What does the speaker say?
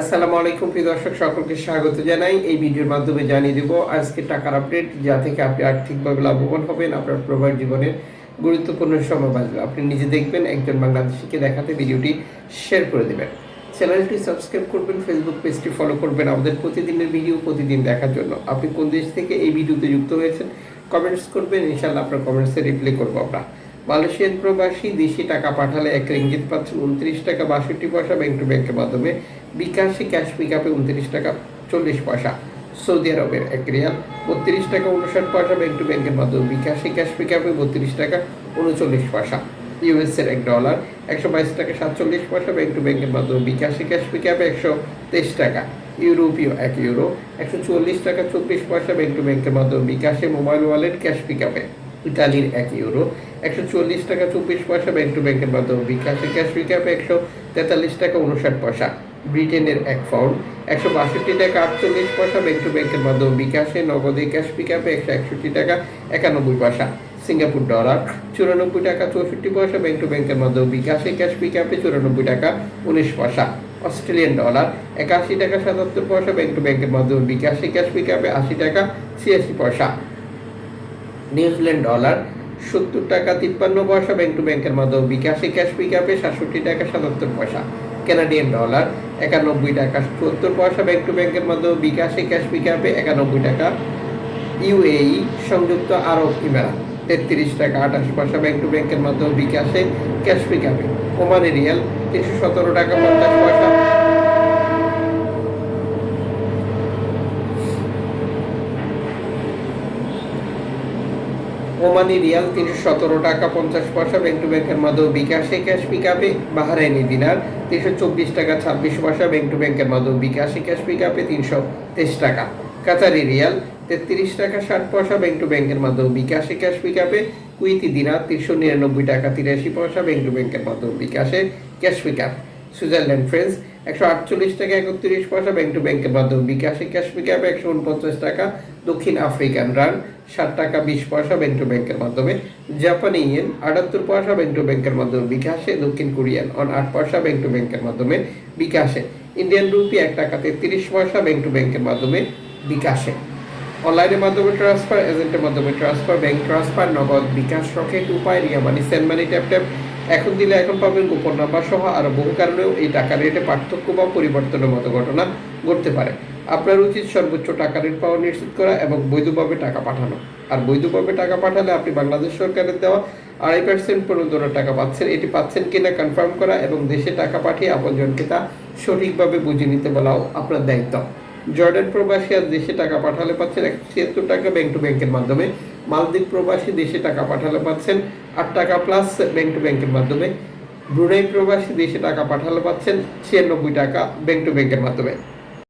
আসসালামু আলাইকুম, প্রিয় দর্শক, সকলকে স্বাগত জানাই। এই ভিডিওর মাধ্যমে জানিয়ে দেব, আজকে টাকার আপডেট, যা থেকে আপনি আর্থিকভাবে লাভবান হবেন, আপনার প্রবাস জীবনের গুরুত্বপূর্ণ সময় বাঁচবে। আপনি নিজে দেখবেন, একজন বাংলাদেশিকে দেখাতে ভিডিওটি শেয়ার করে দেবেন। চ্যানেলটি সাবস্ক্রাইব করবেন, ফেসবুক পেজটি ফলো করবেন আমাদের প্রতিদিনের ভিডিও, প্রতিদিন দেখার জন্য। আপনি কোন দেশ থেকে এই ভিডিওতে যুক্ত হয়েছেন কমেন্টস করবেন ইনশাল্লাহ আপনার কমেন্টসে রিপ্লাই করব আমরা। মালয়েশিয়ান প্রবাসী দেশি টাকা পাঠালে এক রিঙ্গিত পাচ্ছেন উনত্রিশ টাকা বাষট্টি পয়সা ব্যাংক টু ব্যাংকের মাধ্যমে বিকাশে ক্যাশ পিক আপে উনত্রিশ টাকা চল্লিশ পয়সা। সৌদি আরবের এক রিয়াল, বত্রিশ টাকা উনষাট পয়সা ব্যাংক টু ব্যাংকের মাধ্যমে বিকাশে ক্যাশ পিক আপে বত্রিশ টাকা উনচল্লিশ পয়সা। ইউএসের এক ডলার, একশো বাইশ টাকা সাতচল্লিশ পয়সা ব্যাংক টু ব্যাংকের মাধ্যমে বিকাশে ক্যাশ পিক আপে একশো তেইশ টাকা। ইউরোপীয় এক ইউরো, একশো চুয়াল্লিশ টাকা চব্বিশ পয়সা ব্যাংক টু ব্যাংকের মাধ্যমে বিকাশে মোবাইল ওয়ালেট ক্যাশ পিক আপে ইতালির এক ইউরো, একশো চল্লিশ টাকা চব্বিশ পয়সা ব্যাংক টু ব্যাংকের মাধ্যমে বিকাশে ক্যাশ পিকআপে একশো তেতাল্লিশ টাকা উনষাট পয়সা। ব্রিটেনের এক পাউন্ড একশো বাষট্টি টাকা, আটচল্লিশ পয়সা ব্যাংক টু ব্যাংকের মাধ্যমে বিকাশে, নগদে ক্যাশ পিক আপে একশো একষট্টি টাকা, একানব্বই পয়সা। সিঙ্গাপুর ডলার চুরানব্বই টাকা, চৌষট্টি পয়সা ব্যাংক টু ব্যাংকের মাধ্যমে বিকাশে ক্যাশ পিক আপে চুরানব্বই টাকা, উনিশ পয়সা। অস্ট্রেলিয়ান ডলার একাশি টাকা, সাতাত্তর পয়সা ব্যাংক টু ব্যাংকের মাধ্যমে বিকাশে ক্যাশ পিক আপে আশি টাকা, ছিয়াশি পয়সা। নিউজিল্যান্ড ডলার সত্তর টাকা, তিপ্পান্ন পয়সা ব্যাংক টু ব্যাংকের মাধ্যমে বিকাশে ক্যাশ পিক আপে সাতষট্টি টাকা, সাতাত্তর পয়সা। কানাডিয়ান ডলার একানব্বই টাকা। সত্তর পয়সা ব্যাংক টু ব্যাংকের মাধ্যমে বিকাশে ক্যাশ পিকআপে একানব্বই টাকা। ইউএই সংযুক্ত আরব ইমারাত, তেত্রিশ টাকা। আঠাশ পয়সা ব্যাংক টু ব্যাংকের মাধ্যমে বিকাশে ক্যাশ পিকআপে ওমানে রিয়াল, তিনশো সতেরো টাকা, পঞ্চাশ পয়সা। ওমানি রিয়াল তিনশো সতেরো টাকা, পঞ্চাশ পয়সা, ব্যাংক টু ব্যাংকের মাধ্যমে বিকাশে ক্যাশ পিকআপে বাহারাইনি দিনার তিনশো চব্বিশ টাকা, ছাব্বিশ পয়সা, ব্যাংক টু ব্যাংকের মাধ্যমে বিকাশে ক্যাশ পিকআপে তিনশো তেইশ টাকা। কাতারি রিয়াল তেত্রিশ টাকা, ষাট পয়সা, ব্যাংক টু ব্যাংকের মাধ্যমে বিকাশে ক্যাশ পিকআপে কুইতি দিনার তিনশো নিরানব্বই টাকা, তিরাশি পয়সা, ব্যাংক টু ব্যাংকের মাধ্যমে বিকাশে ক্যাশ পিকআপ সুইজারল্যান্ড ফ্রেন্স একশো আটচল্লিশ টাকা একত্রিশ পয়সা ব্যাংক টু ব্যাংকের মাধ্যমে। বিকাশে ক্যাশ পিকআপ একশো উনপঞ্চাশ টাকা। দক্ষিণ আফ্রিকান রান ষাট টাকা বিশ পয়সা ব্যাংক টু ব্যাংকের মাধ্যমে। জাপানি ইয়েন আটাত্তর পয়সা ব্যাংক টু ব্যাংকের মাধ্যমে। বিকাশে দক্ষিণ কোরিয়ান অন আট পয়সা ব্যাংক টু ব্যাংকের মাধ্যমে। বিকাশে ইন্ডিয়ান রুপি এক টাকা তেত্রিশ পয়সা ব্যাংক টু ব্যাংকের মাধ্যমে। বিকাশে অনলাইনের মাধ্যমে ট্রান্সফার এজেন্টের মাধ্যমে transfer bank transfer Nagad bKash Rocket Upay, Ria money send money tap tap এখন দিলে এখন পাবেন গোপন নাম্বার সহ আরও বহু কারণেও এই টাকা রেটে পার্থক্য বা পরিবর্তনের মতো ঘটনা ঘটতে পারে। আপনার উচিত সর্বোচ্চ টাকা রেট পাওয়া নিশ্চিত করা এবং বৈধভাবে টাকা পাঠানো। আর বৈধভাবে টাকা পাঠালে আপনি বাংলাদেশ সরকারের দেওয়া আড়াই পার্সেন্ট পর্যন্ত টাকা পাচ্ছেন। এটি পাচ্ছেন কিনা কনফার্ম করা এবং দেশে টাকা পাঠিয়ে আপনজনকে তা সঠিকভাবে বুঝে নিতে বলাও আপনার দায়িত্ব। জর্ডান প্রবাসী আর দেশে টাকা পাঠালে পাচ্ছেন একশো ছিয়াত্তর টাকা ব্যাংক টু ব্যাংকের মাধ্যমে। মালদ্বীপ প্রবাসী দেশে টাকা পাঠালে পাচ্ছেন আট টাকা প্লাস ব্যাংক টু ব্যাংকের মাধ্যমে। ব্রুনাই প্রবাসী দেশে টাকা পাঠালে পাচ্ছেন ছিয়ানব্বই টাকা ব্যাংক টু ব্যাংকের মাধ্যমে।